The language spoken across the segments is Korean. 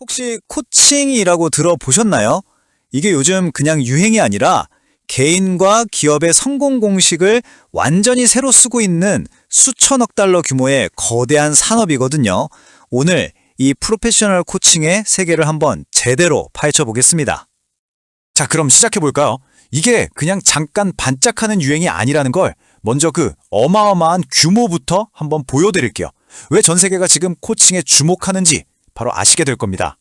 혹시 코칭이라고 들어보셨나요? 이게 요즘 그냥 유행이 아니라 개인과 기업의 성공 공식을 완전히 새로 쓰고 있는 수천억 달러 규모의 거대한 산업이거든요. 오늘 이 프로페셔널 코칭의 세계를 한번 제대로 파헤쳐 보겠습니다. 자, 그럼 시작해 볼까요? 이게 그냥 잠깐 반짝하는 유행이 아니라는 걸 먼저 그 어마어마한 규모부터 한번 보여드릴게요. 왜 전 세계가 지금 코칭에 주목하는지 바로 아시게 될 겁니다.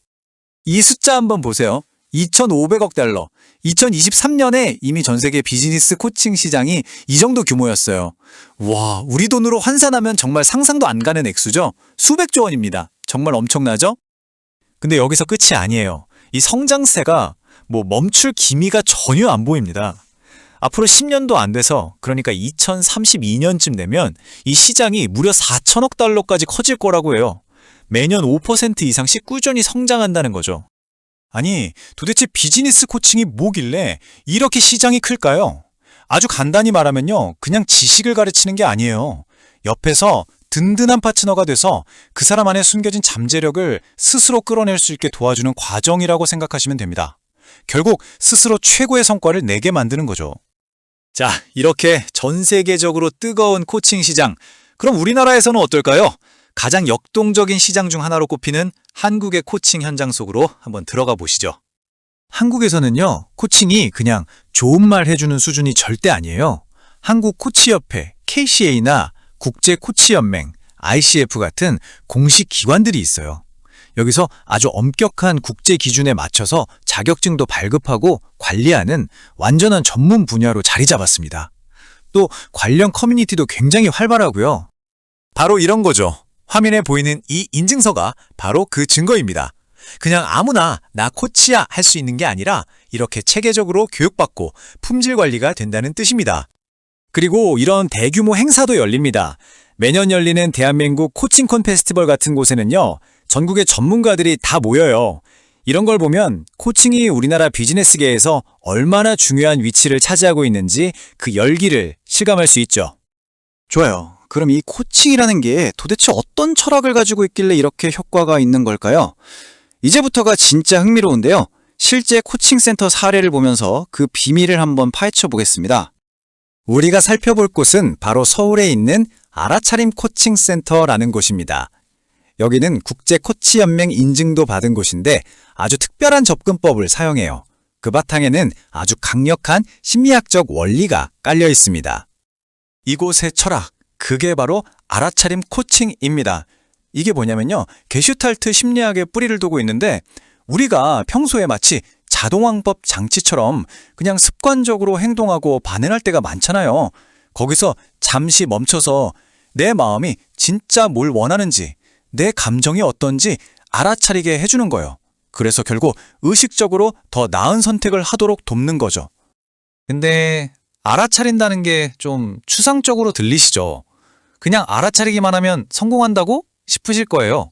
이 숫자 한번 보세요. 2,500억 달러. 2023년에 이미 전 세계 비즈니스 코칭 시장이 이 정도 규모였어요. 와, 우리 돈으로 환산하면 정말 상상도 안 가는 액수죠? 수백조 원입니다. 정말 엄청나죠? 근데 여기서 끝이 아니에요. 이 성장세가 뭐 멈출 기미가 전혀 안 보입니다. 앞으로 10년도 안 돼서 그러니까 2032년쯤 되면 이 시장이 무려 4천억 달러까지 커질 거라고 해요. 매년 5% 이상씩 꾸준히 성장한다는 거죠. 아니, 도대체 비즈니스 코칭이 뭐길래 이렇게 시장이 클까요? 아주 간단히 말하면요. 그냥 지식을 가르치는 게 아니에요. 옆에서 든든한 파트너가 돼서 그 사람 안에 숨겨진 잠재력을 스스로 끌어낼 수 있게 도와주는 과정이라고 생각하시면 됩니다. 결국 스스로 최고의 성과를 내게 만드는 거죠. 자, 이렇게 전 세계적으로 뜨거운 코칭 시장. 그럼 우리나라에서는 어떨까요? 가장 역동적인 시장 중 하나로 꼽히는 한국의 코칭 현장 속으로 한번 들어가 보시죠. 한국에서는요, 코칭이 그냥 좋은 말 해주는 수준이 절대 아니에요. 한국 코치협회, KCA나 국제 코치연맹, ICF 같은 공식 기관들이 있어요. 여기서 아주 엄격한 국제 기준에 맞춰서 자격증도 발급하고 관리하는 완전한 전문 분야로 자리 잡았습니다. 또 관련 커뮤니티도 굉장히 활발하고요. 바로 이런 거죠. 화면에 보이는 이 인증서가 바로 그 증거입니다. 그냥 아무나 나 코치야 할 수 있는 게 아니라 이렇게 체계적으로 교육받고 품질 관리가 된다는 뜻입니다. 그리고 이런 대규모 행사도 열립니다. 매년 열리는 대한민국 코칭콘 페스티벌 같은 곳에는요, 전국의 전문가들이 다 모여요. 이런 걸 보면 코칭이 우리나라 비즈니스계에서 얼마나 중요한 위치를 차지하고 있는지 그 열기를 실감할 수 있죠. 좋아요. 그럼 이 코칭이라는 게 도대체 어떤 철학을 가지고 있길래 이렇게 효과가 있는 걸까요? 이제부터가 진짜 흥미로운데요. 실제 코칭센터 사례를 보면서 그 비밀을 한번 파헤쳐 보겠습니다. 우리가 살펴볼 곳은 바로 서울에 있는 알아차림 코칭센터라는 곳입니다. 여기는 국제 코치연맹 인증도 받은 곳인데 아주 특별한 접근법을 사용해요. 그 바탕에는 아주 강력한 심리학적 원리가 깔려 있습니다. 이곳의 철학, 그게 바로 알아차림 코칭입니다. 이게 뭐냐면요. 게슈탈트 심리학의 뿌리를 두고 있는데 우리가 평소에 마치 자동항법 장치처럼 그냥 습관적으로 행동하고 반응할 때가 많잖아요. 거기서 잠시 멈춰서 내 마음이 진짜 뭘 원하는지, 내 감정이 어떤지 알아차리게 해주는 거예요. 그래서 결국 의식적으로 더 나은 선택을 하도록 돕는 거죠. 근데 알아차린다는 게 좀 추상적으로 들리시죠? 그냥 알아차리기만 하면 성공한다고 싶으실 거예요.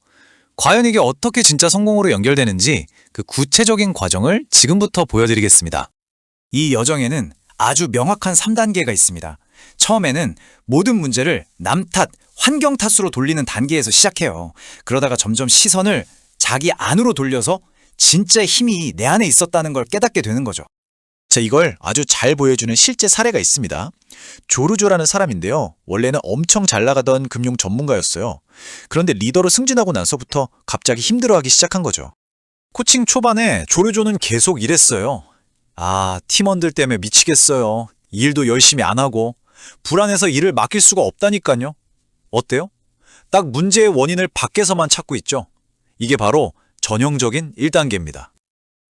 과연 이게 어떻게 진짜 성공으로 연결되는지 그 구체적인 과정을 지금부터 보여드리겠습니다. 이 여정에는 아주 명확한 3단계가 있습니다. 처음에는 모든 문제를 남 탓, 환경 탓으로 돌리는 단계에서 시작해요. 그러다가 점점 시선을 자기 안으로 돌려서 진짜 힘이 내 안에 있었다는 걸 깨닫게 되는 거죠. 자, 이걸 아주 잘 보여주는 실제 사례가 있습니다. 조르조라는 사람인데요. 원래는 엄청 잘 나가던 금융 전문가였어요. 그런데 리더로 승진하고 나서부터 갑자기 힘들어하기 시작한 거죠. 코칭 초반에 조르조는 계속 일했어요. 아, 팀원들 때문에 미치겠어요. 일도 열심히 안 하고 불안해서 일을 맡길 수가 없다니까요. 어때요? 딱 문제의 원인을 밖에서만 찾고 있죠. 이게 바로 전형적인 1단계입니다.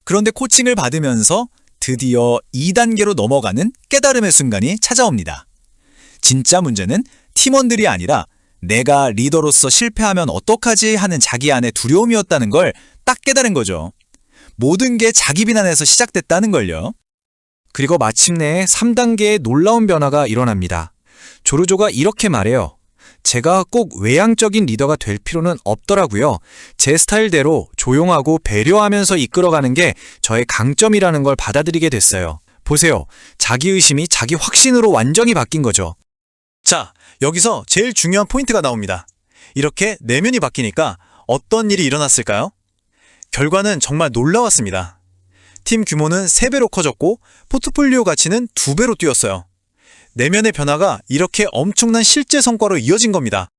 그런데 코칭을 받으면서 드디어 2단계로 넘어가는 깨달음의 순간이 찾아옵니다. 진짜 문제는 팀원들이 아니라 내가 리더로서 실패하면 어떡하지 하는 자기 안의 두려움이었다는 걸 딱 깨달은 거죠. 모든 게 자기 비난에서 시작됐다는 걸요. 그리고 마침내 3단계의 놀라운 변화가 일어납니다. 조르조가 이렇게 말해요. 제가 꼭 외향적인 리더가 될 필요는 없더라고요. 제 스타일대로 조용하고 배려하면서 이끌어가는 게 저의 강점이라는 걸 받아들이게 됐어요. 보세요. 자기 의심이 자기 확신으로 완전히 바뀐 거죠. 자, 여기서 제일 중요한 포인트가 나옵니다. 이렇게 내면이 바뀌니까 어떤 일이 일어났을까요? 결과는 정말 놀라웠습니다. 팀 규모는 3배로 커졌고 포트폴리오 가치는 2배로 뛰었어요. 내면의 변화가 이렇게 엄청난 실제 성과로 이어진 겁니다.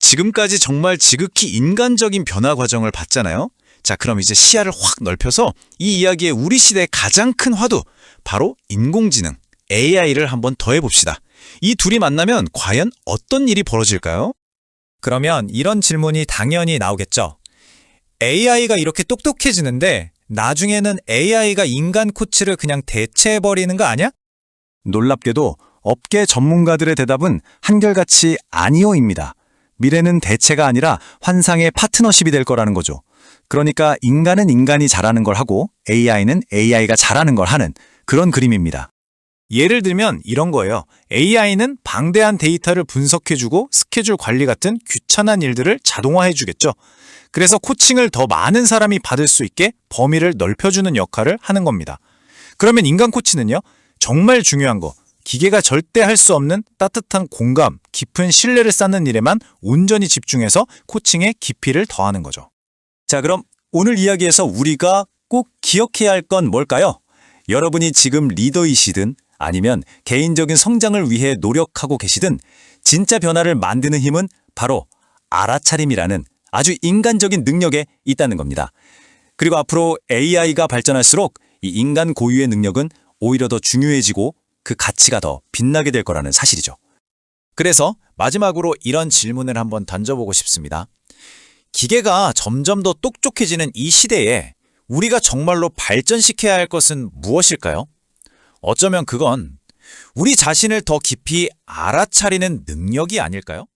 지금까지 정말 지극히 인간적인 변화 과정을 봤잖아요. 자, 그럼 이제 시야를 확 넓혀서 이 이야기의 우리 시대의 가장 큰 화두, 바로 인공지능, AI를 한번 더 해봅시다. 이 둘이 만나면 과연 어떤 일이 벌어질까요? 그러면 이런 질문이 당연히 나오겠죠. AI가 이렇게 똑똑해지는데 나중에는 AI가 인간 코치를 그냥 대체해버리는 거 아니야? 놀랍게도 업계 전문가들의 대답은 한결같이 아니오입니다. 미래는 대체가 아니라 환상의 파트너십이 될 거라는 거죠. 그러니까 인간은 인간이 잘하는 걸 하고 AI는 AI가 잘하는 걸 하는 그런 그림입니다. 예를 들면 이런 거예요. AI는 방대한 데이터를 분석해주고 스케줄 관리 같은 귀찮은 일들을 자동화해주겠죠. 그래서 코칭을 더 많은 사람이 받을 수 있게 범위를 넓혀주는 역할을 하는 겁니다. 그러면 인간 코치는요, 정말 중요한 거, 기계가 절대 할 수 없는 따뜻한 공감, 깊은 신뢰를 쌓는 일에만 온전히 집중해서 코칭의 깊이를 더하는 거죠. 자, 그럼 오늘 이야기에서 우리가 꼭 기억해야 할 건 뭘까요? 여러분이 지금 리더이시든 아니면 개인적인 성장을 위해 노력하고 계시든 진짜 변화를 만드는 힘은 바로 알아차림이라는 아주 인간적인 능력에 있다는 겁니다. 그리고 앞으로 AI가 발전할수록 이 인간 고유의 능력은 오히려 더 중요해지고 그 가치가 더 빛나게 될 거라는 사실이죠. 그래서 마지막으로 이런 질문을 한번 던져보고 싶습니다. 기계가 점점 더 똑똑해지는 이 시대에 우리가 정말로 발전시켜야 할 것은 무엇일까요? 어쩌면 그건 우리 자신을 더 깊이 알아차리는 능력이 아닐까요?